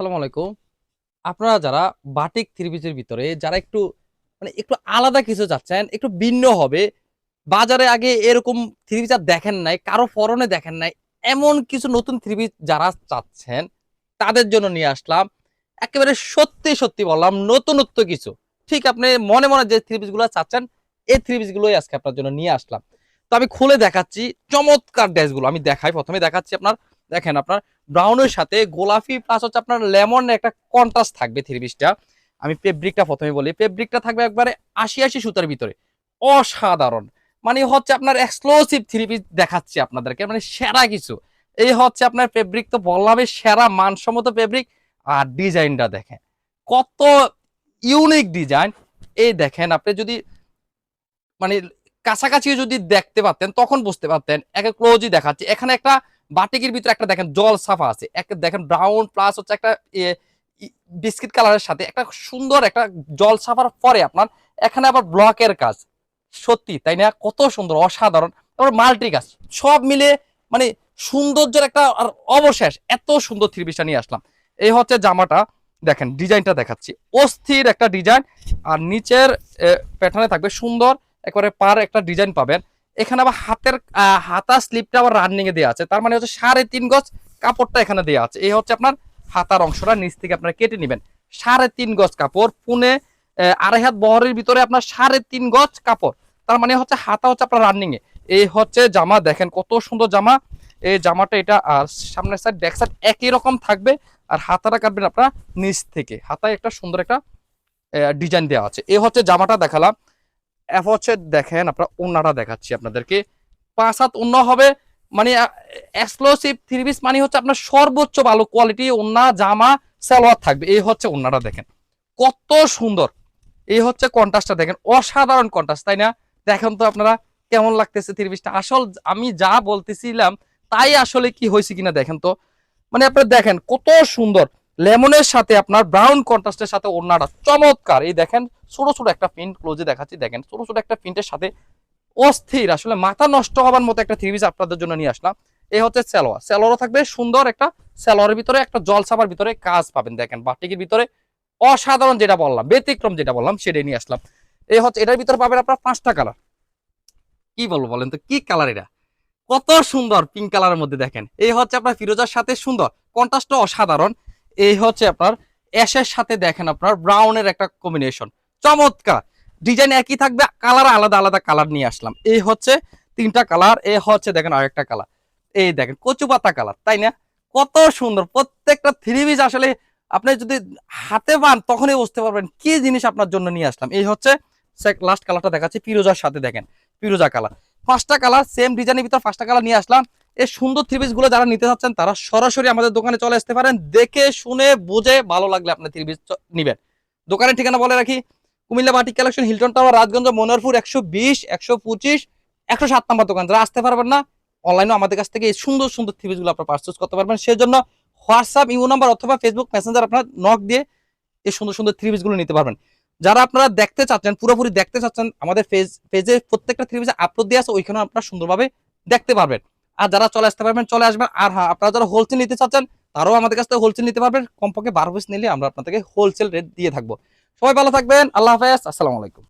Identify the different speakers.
Speaker 1: আসসালামু আলাইকুম। আপনারা যারা বাটিক থ্রি পিসের ভিতরে, যারা একটু মানে একটু আলাদা কিছু চাচ্ছেন, একটু ভিন্ন হবে, বাজারে আগে এরকম থ্রি আর দেখেন নাই, কারও ফরনে দেখেন নাই, এমন কিছু নতুন থ্রিপিস যারা চাচ্ছেন, তাদের জন্য নিয়ে আসলাম। একেবারে সত্যি সত্যি বললাম, নতুনত্ব কিছু। ঠিক আপনি মনে মনে যে থ্রি পিসগুলো চাচ্ছেন, এই থ্রি পিসগুলোই আজকে আপনার জন্য নিয়ে আসলাম। তো আমি খুলে দেখাচ্ছি, চমৎকার ড্রেসগুলো, আমি দেখাই, প্রথমে দেখাচ্ছি আপনার, দেখেন আপনার ব্রাউনের সাথে গোলাপি প্লাস হচ্ছে আপনার লেমন একটা কন্ট্রাস্ট থাকবে থ্রি পিসটা আমি ফেব্রিকটা প্রথমে বলি। ফেব্রিকটা থাকবে একবারে আশি আশি সুতার ভিতরে। অসাধারণ। মানে হচ্ছে আপনার এক্সক্লুসিভ থ্রি পিস দেখাচ্ছি আপনাদেরকে মানে সেরা কিছু। এই হচ্ছে আপনার ফেব্রিক তো বললামই, সেরা মানসম্মত ফেব্রিক আর ডিজাইনটা দেখেন, কত ইউনিক ডিজাইন এই দেখেন, আপনি যদি মানে কাছাকাছি যদি দেখতে পারতেন, তখন বুঝতে পারতেন। একে ক্লোজই দেখাচ্ছি। এখানে একটা বাটিকের ভিতরে একটা দেখেন জল সাফা আছে। একটা দেখেন ব্রাউন প্লাস হচ্ছে একটা বিস্কিট কালারের সাথে একটা সুন্দর একটা জল সাফার পরে আপনার এখানে আবার ব্লকের কাজ। সত্যি, তাই না? কত সুন্দর, অসাধারণ। তারপর মাল্টি কাজ সব মিলে মানে সৌন্দর্যের একটা আর অবশেষ, এত সুন্দর থ্রি পিসটা নিয়ে আসলাম। এই হচ্ছে জামাটা, দেখেন ডিজাইনটা দেখাচ্ছি। অস্থির একটা ডিজাইন, আর নিচের প্যাটার্নে থাকবে সুন্দর, একবারে পার একটা ডিজাইন পাবেন। এখানে আবার হাতের হাতা স্লিপটা আবার রানিং এ দেওয়া আছে। তার মানে হচ্ছে সাড়ে তিন গজ কাপড়টা এখানে দেওয়া আছে। এই হচ্ছে আপনার হাতার অংশটা, নিচ থেকে আপনারা কেটে নেবেন। সাড়ে তিন গজ কাপড়, পুনে আড়াই হাত বহরের ভিতরে আপনার সাড়ে তিন গজ কাপড়। তার মানে হচ্ছে হাতা হচ্ছে আপনার রানিং এ। এই হচ্ছে জামা, দেখেন কত সুন্দর জামা। এই জামাটা এটা, আর সামনের সাইড ব্যাক সাইড একই রকম থাকবে। আর হাতাটা কাটবেন আপনার নিচ থেকে। হাতায় একটা সুন্দর একটা ডিজাইন দেওয়া আছে। এই হচ্ছে জামাটা দেখালাম। এফ হচ্ছে, দেখেন, আপনার ওন্নাটা দেখাচ্ছি আপনাদেরকে। পাঁচ হাত অন্য হবে মানে এক্সক্লুসিভ থ্রি পিস মানে হচ্ছে আপনার সর্বোচ্চ ভালো কোয়ালিটি ওন্না জামা, সালোয়ার থাকবে। এই হচ্ছে ওন্নাটা দেখেন। কত সুন্দর। এই হচ্ছে কন্ট্রাস্টটা দেখেন। অসাধারণ কন্ট্রাস্ট তাই না? দেখেন তো আপনারা কেমন লাগতেছে থ্রি পিসটা আসল, আমি যা বলতেছিলাম, তাই আসলে কি হয়েছে কিনা দেখেন তো। মানে আপনারা দেখেন, কত সুন্দর। লেমনের সাথে আপনার ব্রাউন কন্ট্রাস্টের সাথে ওড়নাটা চমৎকার। এই দেখেন, ছোট ছোট একটা প্রিন্ট ক্লোজে দেখাচ্ছি। দেখেন, ছোট ছোট একটা প্রিন্টের সাথে অস্থির, আসলে মাথা নষ্ট হবার মতো একটা থ্রি পিস আপনাদের জন্য নিয়ে আসলাম। এই হচ্ছে স্যালোয়ার স্যালোয়ারও থাকবে সুন্দর একটা স্যালোয়ারের ভিতরে, একটা জলসাবার ভিতরে কাজ পাবেন। দেখেন, বাটিকের ভিতরে অসাধারণ যেটা বললাম, ব্যতিক্রম যেটা বললাম, সেটাই নিয়ে আসলাম। এই হচ্ছে, এটার ভিতরে পাবেন আপনার পাঁচটা কালার। কি বলব বলেন তো, কি কালার এটা? কত সুন্দর, পিঙ্ক কালারের মধ্যে দেখেন। এই হচ্ছে আপনার ফিরোজার সাথে সুন্দর কন্ট্রাস্টটা অসাধারণ। এই হচ্ছে আপনার অ্যাশের সাথে দেখেন আপনার ব্রাউনের একটা কম্বিনেশন চমৎকার! ডিজাইন একই থাকবে, কালার আলাদা আলাদা কালার নিয়ে আসলাম। এই হচ্ছে তিনটা কালার, এ হচ্ছে দেখেন আরেকটা কালার। এই দেখেন, কচু পাতা কালার, তাই না? কত সুন্দর, প্রত্যেকটা থ্রি পিস আসলে আপনি যদি হাতে পান, তখনই বুঝতে পারবেন কি জিনিস আপনার জন্য নিয়ে আসলাম। এই হচ্ছে লাস্ট কালারটা দেখাচ্ছি পিরোজার সাথে দেখেন পিরোজা কালার পাঁচটা কালার সেম ডিজাইনের ভিতর পাঁচটা কালার নিয়ে আসলাম। এই সুন্দর থ্রি পিসগুলো যারা নিতে চাচ্ছেন, তারা সরাসরি আমাদের দোকানে চলে আসতে পারেন। দেখে, শুনে, বুঝে ভালো লাগলে আপনি থ্রি পিস নিবেন। দোকানের ঠিকানা বলে রাখি, Cumilla batik collection Hilton tower Rajganj, Monoharpur, একশো বিশ, একশো পঁচিশ, একশো সাত নম্বর দোকান। যারা আসতে পারবেন না অনলাইনে আমাদের কাছ থেকে এই সুন্দর সুন্দর থ্রি পিসগুলো আপনার পারচেস করতে পারবেন। সেজন্য হোয়াটসঅ্যাপ ইমো নাম্বার অথবা ফেসবুক মেসেঞ্জার আপনার নক দিয়ে এই সুন্দর সুন্দর থ্রি পিসগুলো নিতে পারবেন। যারা আপনারা দেখতে চাচ্ছেন, পুরোপুরি দেখতে চাচ্ছেন, আমাদের পেজ পেজে প্রত্যেকটা থ্রি পেজে আপলোড দিয়ে আছে ওইখানে আপনারা সুন্দরভাবে দেখতে পারবেন। আর যারা চলে আসতে পারবেন, চলে আসবেন, আর হ্যাঁ আপনারা যারা হোলসেল নিতে চাচ্ছেন, তারাও আমাদের কাছ থেকে হোলসেল নিতে পারবেন। কমপক্ষে বারো পিস নিলে আমরা আপনাদেরকে হোলসেল রেট দিয়ে থাকব। সবাই ভালো থাকবেন, আল্লাহ হাফেজ, আসসালামু আলাইকুম।